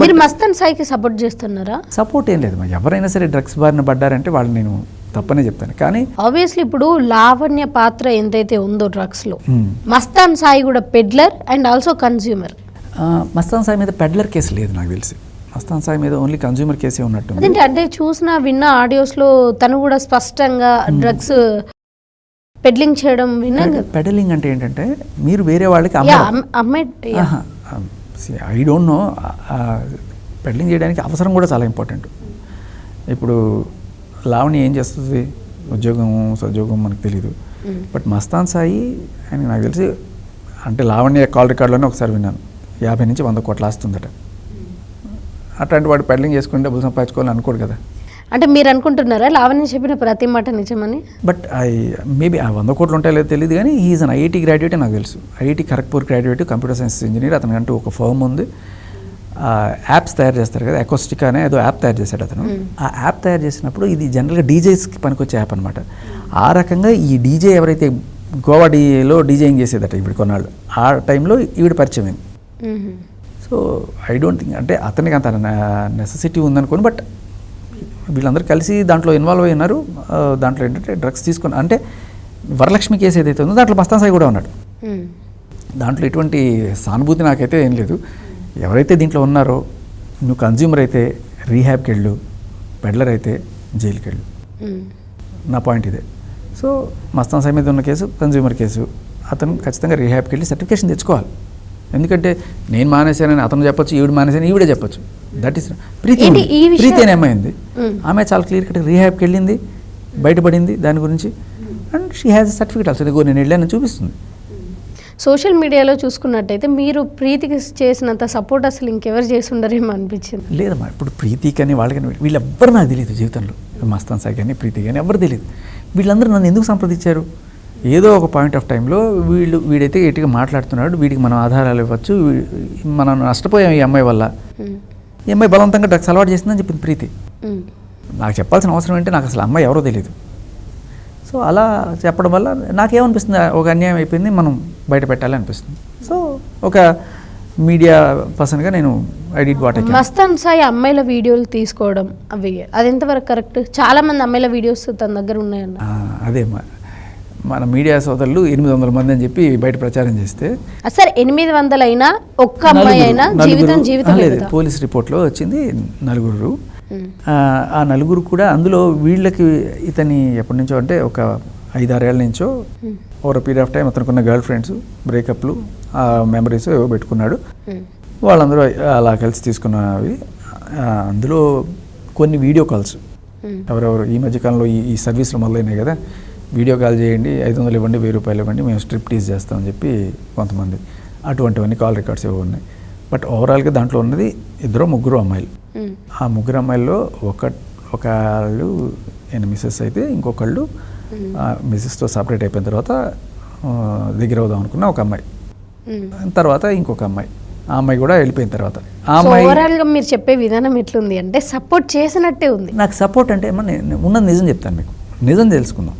మీరు మస్తాన్ సాయికి సపోర్ట్ చేస్తున్నారా? సపోర్ట్ ఏం లేదు ఎవరైనా సరే డ్రగ్స్ బారిన పడ్డారంటే వాళ్ళు నేను తప్పనే చెప్తాను. కానీ ఆబ్వియస్లీ ఇప్పుడు లావణ్య పాత్ర ఎంతైతే ఉందో డ్రగ్స్లో మ్మ్. మస్తాన్ సాయి కూడా peddler and also consumer Mastan Sai మీద పెడ్లర్ కేసు లేదు నాకు తెలిసి. మస్తాన్ సాయి మీద ఓన్లీ కన్జ్యూమర్ కేసే ఉన్నట్టుంది. అదేంటి అంటే చూసిన విన్న ఆడియోస్లో తను కూడా స్పష్టంగా డ్రగ్స్ పెడ్లింగ్ చేయడం విన్నాం పెడలింగ్ అంటే ఏంటంటే మీరు వేరే వాళ్ళకి అమ్మాయి. ఐ డోంట్ నో పెడలింగ్ చేయడానికి అవసరం కూడా చాలా ఇంపార్టెంట్ ఇప్పుడు లావణి ఏం చేస్తుంది? ఉద్యోగం సద్యోగం మనకు తెలియదు. బట్ మస్తాన్ సాయి ఆయన నాకు తెలిసి అంటే లావణ్య కాల్ రికార్డులోనే ఒకసారి విన్నాను. యాభై నుంచి వంద కోట్లు ఆస్తుందట అట్లాంటి వాడు పెడలింగ్ చేసుకుని డబ్బులు సంపాదించుకోవాలని అనుకోడు కదా. అంటే మీరు అనుకుంటున్నారా? లావణ్య చెప్పిన ప్రతి మాట నిజమని? బట్ ఐ మేబీ ఆ వంద కోట్లు ఉంటాయో లేదో తెలియదు కానీ ఈజ్ అన్ ఐఐటి గ్రాడ్యుయేట్ నాకు తెలుసు. IIT Kharagpur graduate computer science engineer అతనికంటూ ఒక ఫర్మ్ ఉంది. యాప్స్ తయారు చేస్తారు కదా ఎకోస్టిక్ అనే ఏదో యాప్ తయారు చేశాడు అతను. ఆ యాప్ తయారు చేసినప్పుడు ఇది జనరల్గా డీజేస్కి పనికొచ్చే యాప్ అనమాట ఆ రకంగా ఈ డీజే ఎవరైతే గోవా డీలో డీజేయింగ్ చేసేదట ఇప్పుడు కొన్నాళ్ళు ఆ టైంలో ఈవిడ పరిచయం. సో ఐ డోంట్ థింక్ అంటే అతనికి అంత నెసెసిటీ ఉందనుకోని బట్ వీళ్ళందరూ కలిసి దాంట్లో ఇన్వాల్వ్ అయి ఉన్నారు. దాంట్లో ఏంటంటే డ్రగ్స్ తీసుకొని అంటే వరలక్ష్మి కేసు ఏదైతే ఉందో దాంట్లో మస్తాన్ సాయి కూడా ఉన్నాడు. దాంట్లో ఎటువంటి సానుభూతి నాకైతే ఏం లేదు. ఎవరైతే దీంట్లో ఉన్నారో నువ్వు కన్జ్యూమర్ అయితే రీహాబ్కి వెళ్ళు. పెడ్లర్ అయితే జైలుకి వెళ్ళు. నా పాయింట్ ఇదే. సో మస్తాన్ సాయి మీద ఉన్న కేసు కన్జ్యూమర్ కేసు అతను ఖచ్చితంగా రీహాబ్కి వెళ్ళి సర్టిఫికేషన్ తెచ్చుకోవాలి. ఎందుకంటే నేను మానేశానని అతను చెప్పొచ్చు ఈవిడ మానేశాను ఈవిడే చెప్పొచ్చు. దట్ ఈస్ ప్రీతి ప్రీతి అనే మ్మ్. ఆమె చాలా క్లియర్ కట్ రీహాబ్కి వెళ్ళింది బయటపడింది దాని గురించి. And she has certificate also ఇదిగో నేను వెళ్ళాను చూపిస్తుంది. సోషల్ మీడియాలో చూసుకున్నట్టయితే మీరు ప్రీతికి చేసినంత సపోర్ట్ అసలు ఇంకెవరు చేసి ఉండరేమో అనిపించింది? లేదమ్మా ఇప్పుడు ప్రీతి కానీ వాళ్ళకని వీళ్ళెవ్వరు నాకు తెలియదు జీవితంలో. మస్తాన్ సాయి కానీ ప్రీతి కానీ ఎవరు తెలియదు వీళ్ళందరూ నన్ను ఎందుకు సంప్రదించారు? ఏదో ఒక పాయింట్ ఆఫ్ టైంలో వీళ్ళు వీడైతే గట్టిగా మాట్లాడుతున్నాడు వీడికి మనం ఆధారాలు ఇవ్వచ్చు మనం నష్టపోయాం ఈ అమ్మాయి వల్ల. ఈ అమ్మాయి బలవంతంగా డ్రగ్స్ అలవాటు చేసిందని చెప్పింది ప్రీతి. నాకు చెప్పాల్సిన అవసరం ఏంటి? నాకు అసలు అమ్మాయి ఎవరో తెలియదు సో అలా చెప్పడం వల్ల నాకేమనిపిస్తుంది? ఒక అన్యాయం అయిపోయింది మనం బయట పెట్టాలి అనిపిస్తుంది. సో ఒక మీడియా పర్సన్గా నేను డిడ్ వాట్ మస్తాన్ సాయి అమ్మాయిల వీడియోలు తీసుకోవడం అవి అది ఎంతవరకు కరెక్ట్? చాలా మంది అమ్మాయిల వీడియోస్ తన దగ్గర ఉన్నాయన్న. అదే మన మీడియా సోదరులు ఎనిమిది వందల మంది అని చెప్పి బయట ప్రచారం చేస్తే సరే ఎనిమిది వందల అయినా ఒక్క అమ్మాయి అయినా జీవితం జీవితం లేదు పోలీస్ రిపోర్ట్లో వచ్చింది నలుగురు. ఆ, నలుగురు కూడా అందులో వీళ్ళకి ఇతని ఎప్పటి నుంచో అంటే ఒక ఐదారేళ్ళ నుంచో ఓవర్ పీరియడ్ ఆఫ్ టైం అతనికి ఉన్న గర్ల్ ఫ్రెండ్స్ బ్రేకప్లు ఆ మెమరీస్ ఏవో పెట్టుకున్నాడు. వాళ్ళందరూ అలా కలిసి తీసుకున్నవి. అందులో కొన్ని వీడియో కాల్స్. ఎవరెవరు ఈ మధ్యకాలంలో ఈ ఈ సర్వీసులు మొదలైనాయి కదా. వీడియో కాల్ చేయండి ఐదు వందలు ఇవ్వండి వెయ్యి రూపాయలు ఇవ్వండి మేము స్ట్రిప్ టీజ్ చేస్తామని చెప్పి కొంతమంది. అటువంటివన్నీ కాల్ రికార్డ్స్ ఏవో ఉన్నాయి. బట్ ఓవరాల్గా దాంట్లో ఉన్నది ఇద్దరు ముగ్గురు అమ్మాయిలు. ఆ ముగ్గురు అమ్మాయిల్లో ఒక ఒకళ్ళు నేను మిస్సెస్ అయితే ఇంకొకళ్ళు మిస్సెస్తో సపరేట్ అయిపోయిన తర్వాత దగ్గర అవుదాం అనుకున్న ఒక అమ్మాయి. మ్మ్. తర్వాత ఇంకొక అమ్మాయి. ఆ అమ్మాయి కూడా వెళ్ళిపోయిన తర్వాత. ఆ అమ్మాయి మీరు చెప్పే విధానం ఎట్లుంది? అంటే సపోర్ట్ చేసినట్టే ఉంది. నాకు సపోర్ట్ అంటే ఏమన్నా నేను ఉన్నది నిజం చెప్తాను మీకు. నిజం తెలుసుకుందాం.